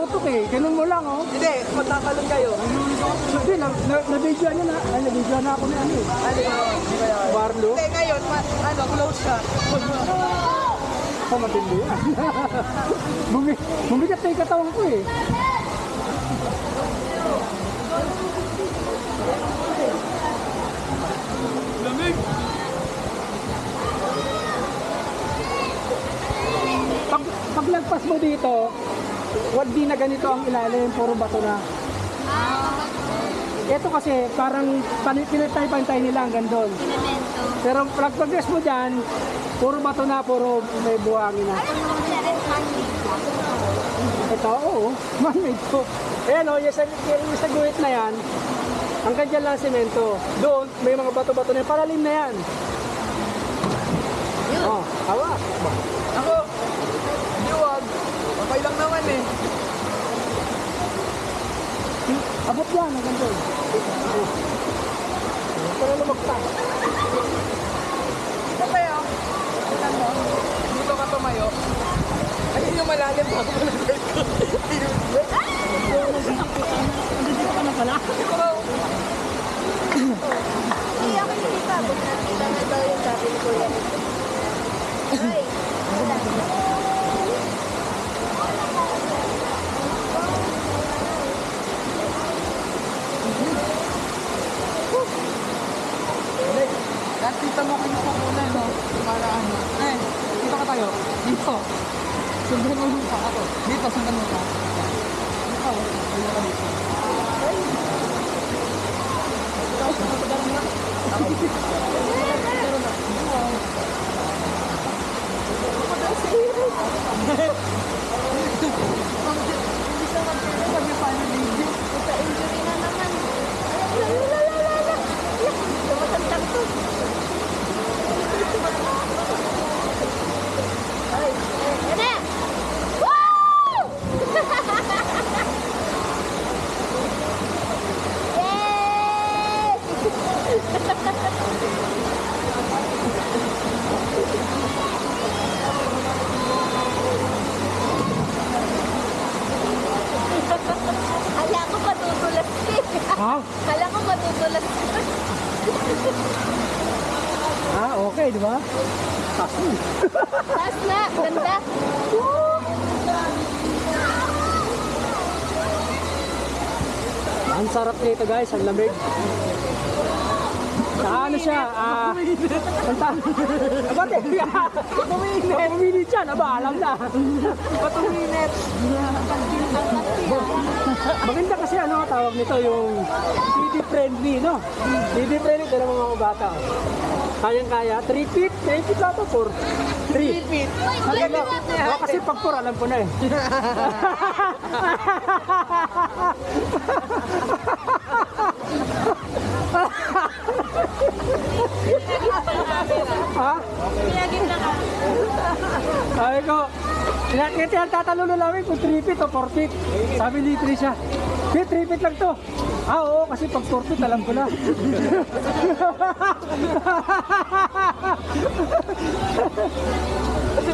tutok eh. Ganun mo lang oh. Hindi, kung tatalon kayo. Hindi, na, na, na-video niya na. Ay, na-video na ako ni ano eh. Ano yun? Barlo. Hindi, ngayon, ma- ano, close shot. Oh, matindi yan. Bumi, bumigat na yung katawan ko eh. Pag, pag lagpas mo dito, wag di na ganito ang ilalim, puro bato na. Ito kasi parang pinipantay nila hanggang doon. Pero pag progress mo dyan, puro bato na, puro may buhangin na. Ito, oo. Man-made to. Ayan o, yung sa, yung sa guhit na yan, hanggang dyan lang semento. Doon, may mga bato-bato na yan. Palalim na yan. Yun. Oh, hawak. Ako, hindi wag. Okay lang naman eh. Abot yan, hanggang doon. Oh. Para lumagpas. Ito tayo. Tingnan mo. Dito ka tumayo. Ayun yung malalim pa ako nag-guard ko. Ka na pala. Hindi ako hindi pa. Huwag nakita na daw yung sabi Kuya. Ay, At kita mo kayo sa una, no? Para ano. Eh, dito ka tayo. Dito. Sundan mo yung pa ako. Dito, sundan mo pa. Dito. Dito ka dito. Kala ko matutulas eh. Ha? Kala ko matutulas. Ah, okay, di ba? Taas na, ganda. Ang sarap nito guys, ang lamig. Sa ano siya? Ah, ang ta- Aba, teka. Puminit. Puminit siya, aba, alam na. Ba't uminit? Maganda kasi ano tawag nito yung CD friendly, no? CD friendly ng mga bata. Kayang kaya, 3 feet, 3 feet lang to, 4. 3 Repeat. Hanggang na. Oh, kasi pag 4, alam ko na eh. ha? Sabi ko, kaya tatanong namin kung 3 feet o 4 feet. Sabi ni Trisha, hindi, 3 feet lang to. Ah, oo, kasi pag 4 feet, alam ko na.